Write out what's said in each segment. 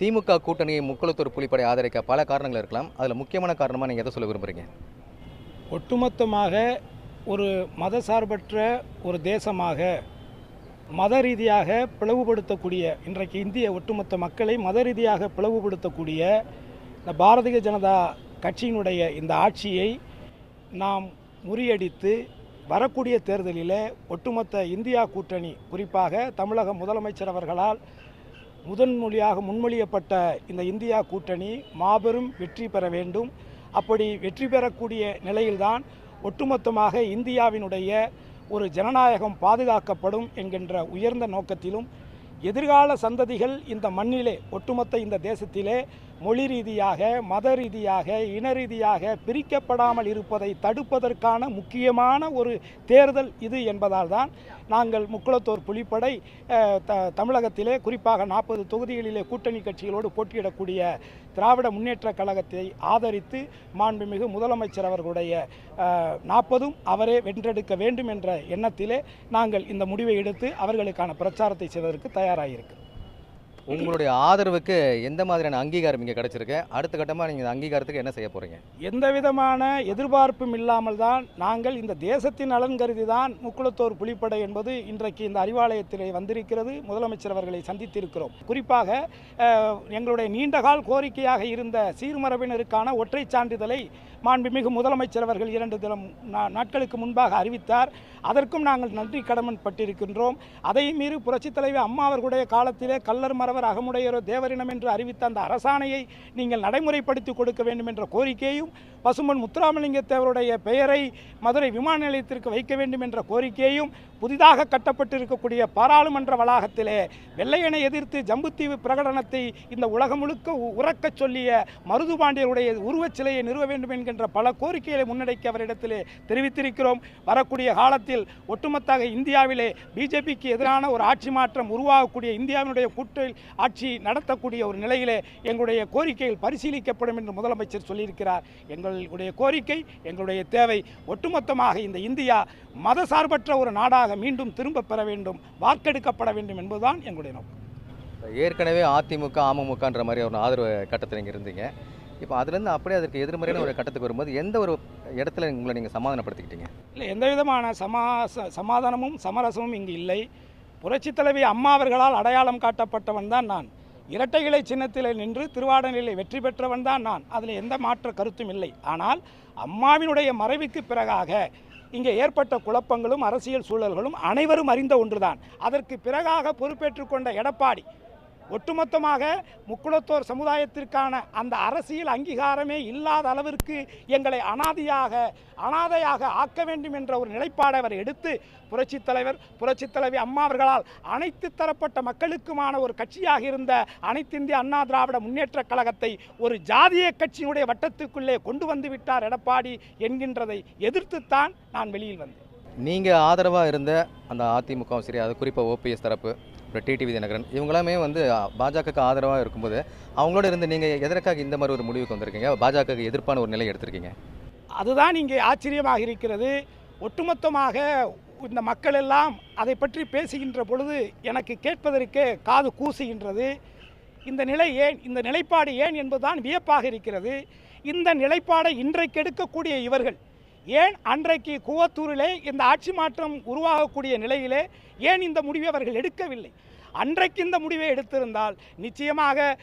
திமுக கூட்டணியை முக்குளத்தூர் புலிப்படை ஆதரிக்க பல காரணங்கள் இருக்கலாம். அதில் முக்கியமான காரணமாக நீங்கள் எதை சொல்ல விரும்புகிறீங்க ஒட்டுமொத்தமாக ஒரு மதசார்பற்ற ஒரு தேசமாக மத ரீதியாக பிளவுபடுத்தக்கூடிய இன்றைக்கு இந்திய ஒட்டுமொத்த மக்களை மத ரீதியாக பிளவுபடுத்தக்கூடிய இந்த பாரதிய ஜனதா கட்சியினுடைய இந்த ஆட்சியை நாம் முறியடித்து வரக்கூடிய தேர்தலில் ஒட்டுமொத்த இந்தியா கூட்டணி குறிப்பாக தமிழக முதலமைச்சர் அவர்களால் முதன்மொழியாக முன்மொழியப்பட்ட இந்த இந்தியா கூட்டணி மாபெரும் வெற்றி பெற வேண்டும். அப்படி வெற்றி பெறக்கூடிய நிலையில்தான் ஒட்டுமொத்தமாக இந்தியாவினுடைய ஒரு ஜனநாயகம் பாதுகாக்கப்படும் என்கின்ற உயர்ந்த நோக்கத்திலும் எதிர்கால சந்ததிகள் இந்த மண்ணிலே ஒட்டுமொத்த இந்த தேசத்திலே மொழி ரீதியாக மத ரீதியாக இன ரீதியாக பிரிக்கப்படாமல் இருப்பதை தடுப்பதற்கான முக்கியமான ஒரு தேர்தல் இது என்பதால் தான் நாங்கள் முக்குளத்தோர் புலிப்படை த தமிழகத்திலே குறிப்பாக நாற்பது தொகுதிகளிலே கூட்டணி கட்சிகளோடு போட்டியிடக்கூடிய திராவிட முன்னேற்ற கழகத்தை ஆதரித்து மாண்புமிகு முதலமைச்சர் அவர்களுடைய நாற்பதும் அவரே வென்றெடுக்க வேண்டும் என்ற எண்ணத்திலே நாங்கள் இந்த முடிவை எடுத்து அவர்களுக்கான பிரச்சாரத்தை செய்வதற்கு தயாராகியிருக்கிறோம் உங்களுடைய ஆதரவுக்கு எந்த மாதிரியான அங்கீகாரம் இங்கே கிடைச்சிருக்கு? அடுத்த கட்டமாக நீங்கள் இந்த அங்கீகாரத்துக்கு என்ன செய்ய போகிறீங்க எந்த விதமான எதிர்பார்ப்பும் இல்லாமல் தான் நாங்கள் இந்த தேசத்தின் நலன் கருதி தான் முக்குளத்தோர் புலிப்படை என்பது இன்றைக்கு இந்த அறிவாலயத்திலே வந்திருக்கிறது. முதலமைச்சர் அவர்களை சந்தித்திருக்கிறோம். குறிப்பாக எங்களுடைய நீண்டகால் கோரிக்கையாக இருந்த சீர்மரபினருக்கான ஒற்றை சான்றிதழை மாண்புமிகு முதலமைச்சர் அவர்கள் இரண்டு தினம் நா- நாட்களுக்கு முன்பாக அறிவித்தார். அதற்கும் நாங்கள் நன்றி கடமன் பட்டிருக்கின்றோம் அதை மீறி புரட்சித் தலைவி அம்மா அவர்களுடைய காலத்திலே கல்லர் மறவர் அகமுடையரோ தேவரினம் என்று அறிவித்த அந்த அரசாணையை நீங்கள் நடைமுறைப்படுத்தி கொடுக்க வேண்டும் என்ற கோரிக்கையும் பசுமன் முத்துராமலிங்க தேவருடைய பெயரை மதுரை விமான நிலையத்திற்கு வைக்க வேண்டும் என்ற கோரிக்கையும் புதிதாக கட்டப்பட்டிருக்கக்கூடிய பாராளுமன்ற வளாகத்திலே வெள்ளையனை எதிர்த்து ஜம்புத்தீவு பிரகடனத்தை இந்த உலகம் முழுக்க உ- உறக்கச் சொல்லிய மருதுபாண்டியருடைய உருவச் சிலையை நிறுவ வேண்டும் என்கின்ற பல கோரிக்கைகளை முன்னெடுக்க அவரிடத்திலே தெரிவித்திருக்கிறோம். வரக்கூடிய காலத்தில் ஒட்டுமொத்தாக இந்தியாவிலே பிஜேபிக்கு எதிரான ஒரு ஆட்சி மாற்றம் உருவாகக்கூடிய இந்தியாவினுடைய கூட்டில் ஆட்சி நடத்தக்கூடிய ஒரு நிலையிலே எங்களுடைய கோரிக்கைகள் பரிசீலிக்கப்படும் என்று முதலமைச்சர் சொல்லியிருக்கிறார். எங்களுடைய கோரிக்கை எங்களுடைய தேவை ஒட்டுமொத்தமாக இந்த இந்தியா மதசார்பற்ற ஒரு நாடாக மீண்டும் திரும்ப பெற வேண்டும் வாக்கெடுக்கப்பட வேண்டும் என்பதுதான் எங்களுடைய நோக்கம். ஏற்கனவே அதிமுக அமமுகன்ற மாதிரி ஒரு ஆதரவு கட்டத்தில் நீங்கள் இருந்தீங்க. இப்போ அதுலேருந்து அப்படியே அதற்கு எதிர்மறையான ஒரு கட்டத்துக்கு வரும்போது எந்த ஒரு இடத்துல உங்களை நீங்கள் சமாதானப்படுத்திக்கிட்டீங்க? இல்லை எந்த விதமான சமா ச- சமாதானமும் சமரசமும் இங்கு இல்லை. புரட்சித் தலைவி அம்மா அவர்களால் அடையாளம் காட்டப்பட்டவன் தான் நான். இரட்டை இலை சின்னத்தில் நின்று திருவாடனிலே வெற்றி பெற்றவன் தான் நான். அதில் எந்த மாற்ற கருத்தும் இல்லை. ஆனால் அம்மாவினுடைய மறைவுக்கு பிறகாக இங்கே ஏற்பட்ட குழப்பங்களும் அரசியல் சூழல்களும் அனைவரும் அறிந்த ஒன்றுதான். அதற்கு பிறகாக பொறுப்பேற்றுக்கொண்ட எடப்பாடி ஒட்டுமொத்தமாக முக்குளத்தோர் சமுதாயத்திற்கான அந்த அரசியல் அங்கீகாரமே இல்லாத அளவிற்கு எங்களை அனாதியாக அனாதையாக ஆக்க வேண்டும் என்ற ஒரு நிலைப்பாடை அவர் எடுத்து புரட்சித் தலைவர் புரட்சித் தலைவி அம்மா அவர்களால் அனைத்து தரப்பட்ட மக்களுக்குமான ஒரு கட்சியாக இருந்த அனைத்திந்திய அண்ணா திராவிட முன்னேற்ற கழகத்தை ஒரு ஜாதிய கட்சியினுடைய வட்டத்துக்குள்ளே கொண்டு வந்து விட்டார் எடப்பாடி என்கின்றதை எதிர்த்துத்தான் நான் வெளியில் வந்தேன். நீங்கள் ஆதரவாக இருந்த அந்த அதிமுகவும் சரி அது குறிப்பாக ஓபிஎஸ் தரப்பு அப்புறம் டிடிவி தினகரன். இவங்களாமே வந்து பாஜகவுக்கு ஆதரவாக இருக்கும்போது அவங்களோட இருந்து நீங்கள் எதற்காக இந்த மாதிரி ஒரு முடிவுக்கு வந்திருக்கீங்க? பாஜகவுக்கு எதிர்ப்பான ஒரு நிலை எடுத்திருக்கீங்க? அதுதான் இங்கே ஆச்சரியமாக இருக்கிறது. ஒட்டுமொத்தமாக இந்த மக்கள் எல்லாம் அதை பற்றி பேசுகின்ற பொழுது எனக்கு கேட்பதற்கு காது கூசுகின்றது. இந்த நிலை ஏன் இந்த நிலைப்பாடு ஏன் என்பதுதான் வியப்பாக இருக்கிறது. இந்த நிலைப்பாடை இன்றைக்கு எடுக்கக்கூடிய இவர்கள் ஏன் அன்றைக்கு கூவத்தூரிலே இந்த ஆட்சி மாற்றம் உருவாகக்கூடிய நிலையிலே ஏன் இந்த முடிவை அவர்கள் எடுக்கவில்லை? அன்றைக்கு இந்த முடிவை எடுத்திருந்தால் நிச்சயமாக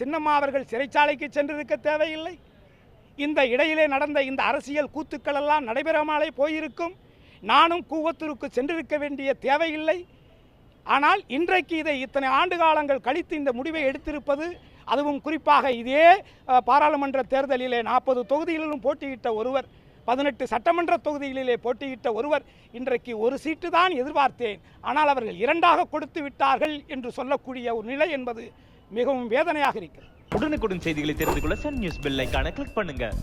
சின்னம்மா அவர்கள் சிறைச்சாலைக்கு சென்றிருக்க தேவையில்லை. இந்த இடையிலே நடந்த இந்த அரசியல் கூத்துக்கள் எல்லாம் நடைபெறாமலே போயிருக்கும். நானும் கூவத்தூருக்கு சென்றிருக்க வேண்டிய தேவையில்லை. ஆனால் இன்றைக்கு இதை இத்தனை ஆண்டு காலங்கள் கழித்து இந்த முடிவை எடுத்திருப்பது அதுவும் குறிப்பாக இதே பாராளுமன்ற தேர்தலிலே நாற்பது தொகுதிகளிலும் போட்டியிட்ட ஒருவர் பதினெட்டு சட்டமன்ற தொகுதிகளிலே போட்டியிட்ட ஒருவர் இன்றைக்கு ஒரு சீட்டு தான் எதிர்பார்த்தேன். ஆனால் அவர்கள் இரண்டாக கொடுத்து விட்டார்கள் என்று சொல்லக்கூடிய ஒரு நிலை என்பது மிகவும் வேதனையாக இருக்கிறது. உடனுக்குடன் செய்திகளை தெரிந்து கொள்ள சன் நியூஸ் பெல் ஐகானை கிளிக் பண்ணுங்கள்